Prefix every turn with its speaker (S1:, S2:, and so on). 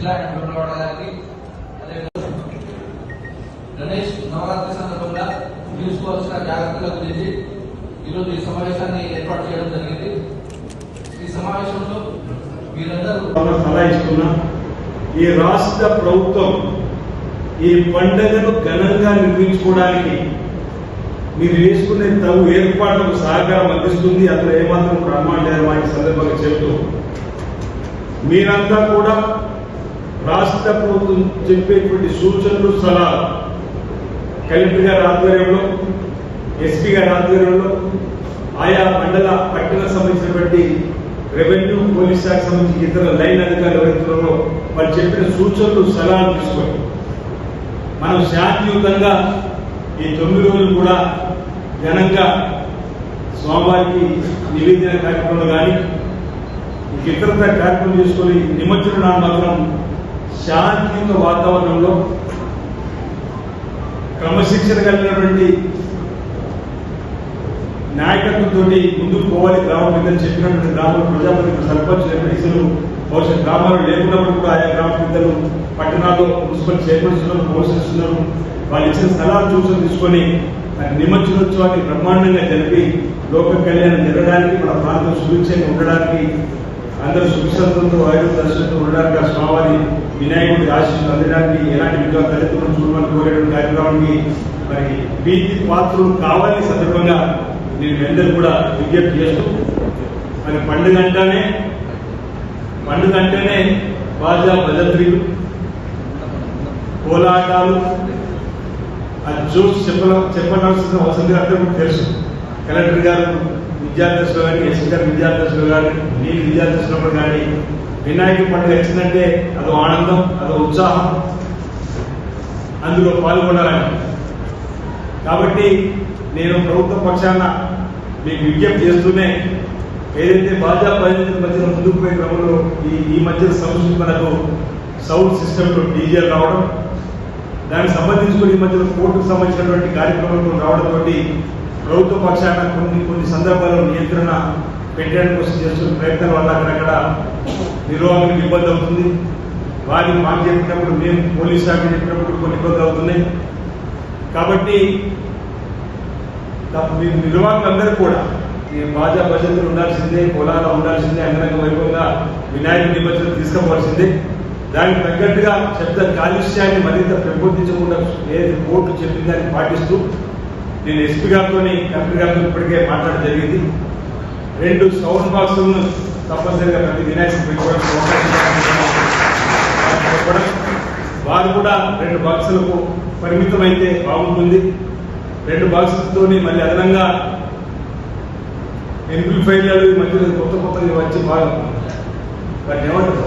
S1: శిలా ఇవ్వడానికి గణేష్ నవరాత్రి సందర్భంగా తీసుకోవాల్సిన జాగ్రత్తల గురించి ఈరోజు ఈ సమావేశాన్ని ఏర్పాటు చేయడం జరిగింది. ఈ సమావేశంలో మీరందరూ
S2: సలహా ఇస్తున్నా ఈ రాష్ట్ర ప్రభుత్వం ఈ పండుగను ఘనంగా నిర్మించుకోవడానికి మీరు వేసుకునే తగు ఏర్పాట్లకు సహకారం అందిస్తుంది. అందులో ఏమాత్రం బ్రహ్మాండ నిర్మాణ సందర్భంగా చెబుతూ మీరంతా కూడా రాష్ట్ర ప్రభుత్వం చెప్పేటువంటి సూచనలు సలహాలు. కలెక్టర్ గారి ఆధ్వర్యంలో ఎస్పీ గారి ఆధ్వర్యంలో ఆయా మండల పట్టణ సంబంధించినటువంటి రెవెన్యూ పోలీస్ శాఖ సంబంధించి ఇతర లైన్ అధికారులు వ్యక్తులలో వాళ్ళు చెప్పిన సూచనలు సలహాలు తీసుకొని మనం శాంతియుతంగా ఈ తొమ్మిది రోజులు కూడా ఘనంగా స్వామివారికి నివేదన కార్యక్రమాలు కానీ ఇతరత కార్యక్రమం చేసుకొని నిమజ్జనం మాత్రం శాంతియుత వాతావరణంలో క్రమశిక్షణ కలిగినటువంటి నాయకత్వంతో ముందుకు పోవాలి గ్రామ పెద్దలు చెప్పినటువంటి గ్రామ ప్రజాప్రతినిధులు సర్పంచ్ ఎంపీసీలు బహుశా గ్రామాలు లేకున్నప్పుడు కూడా ఆయా గ్రామ పెద్దలు పట్టణాల్లో మున్సిపల్ చైర్మన్స్ ఉన్నారు కౌన్సిలర్స్ ఉన్నారు. వాళ్ళు ఇచ్చిన సలహాలు చూసి తీసుకొని నిమజ్జనోత్సవాన్ని బ్రహ్మాండంగా జరిపి లోక కళ్యాణం జరగడానికి మన ప్రాంతం సుభిక్షంగా ఉండడానికి అందరూ సుఖశాంతంతో ఆయుధ దర్శనంతో ఉండడానికి ఆ స్వామివారి వినాయకుడి ఆశీస్సులు అందడానికి ఎలాంటి విగ్రహ తల్లిదండ్రులు చూడమని కోరేటువంటి కార్యక్రమానికి మరి వీటి పాత్రలు కావాలని సందర్భంగా నేను అందరూ కూడా విజ్ఞప్తి చేస్తూ మరి పండుగ అంటేనే పండుగ అంటేనే బాజా భజంత్రీలు కోలాటాలు ఆ చూసి చెప్ప చెప్పనవలసిన అవసరం అందరికీ తెలుసు. కలెక్టర్ గారు విద్యార్థులు కానీ ఎస్పీ విద్యార్థులు కానీ నేను విద్యార్థులు కానీ వినాయక పండుగ వచ్చిందంటే అదో ఆనందం అదో ఉత్సాహం. అందులో పాల్గొనాలని. కాబట్టి నేను ప్రభుత్వ పక్షాన మీకు విజ్ఞప్తి చేస్తూనే ఏదైతే బాజా పరిస్థితుల మధ్యన ముందుకు పోయే క్రమంలో ఈ ఈ మధ్య సంస్థ మనకు సౌండ్ సిస్టంలో డీజే రావడం దానికి సంబంధించుకుని ఈ మధ్యలో కోర్టుకు సంబంధించినటువంటి కార్యక్రమాలు రావడంతో ప్రభుత్వ పక్షాన కొన్ని కొన్ని సందర్భాల్లో నియంత్రణ పెట్టడానికి కోసం చేస్తున్న ప్రయత్నం వల్ల అక్కడక్కడ నిర్వాహకులకు ఇబ్బంది అవుతుంది. వారి మాకు చెప్పినప్పుడు మేము పోలీస్ శాఖ చెప్పినప్పుడు కొన్ని ఇబ్బందులు అవుతున్నాయి. కాబట్టి మీ నిర్వాహకులందరూ కూడా ఈ బాజా భజంతులు ఉండాల్సిందే పొలాల్లో ఉండాల్సిందే అంగరంగ వైభవంగా వినాయక నిబంధనలు తీసుకోవాల్సిందే. దానికి తగ్గట్టుగా శబ్ద కాలుష్యాన్ని మరింత పెంపొందించకుండా ఏది కోర్టు చెప్పిన దాన్ని పాటిస్తూ నేను ఎస్పీ గారితో కలెక్టర్ గారితో ఇప్పటికే మాట్లాడడం జరిగింది. రెండు సౌండ్ బాక్సులను తప్పనిసరిగా ప్రతి వినాయకుడు పెట్టుకోవడానికి అవకాశం చెప్పడం వారు కూడా రెండు బాక్సులకు పరిమితమైతే బాగుంటుంది. రెండు బాక్సులతో మళ్ళీ అదనంగా ఎంప్లిఫైర్లు మధ్యలో కొత్త కొత్తగా వచ్చి బాగా దాన్ని ఏమంటారు?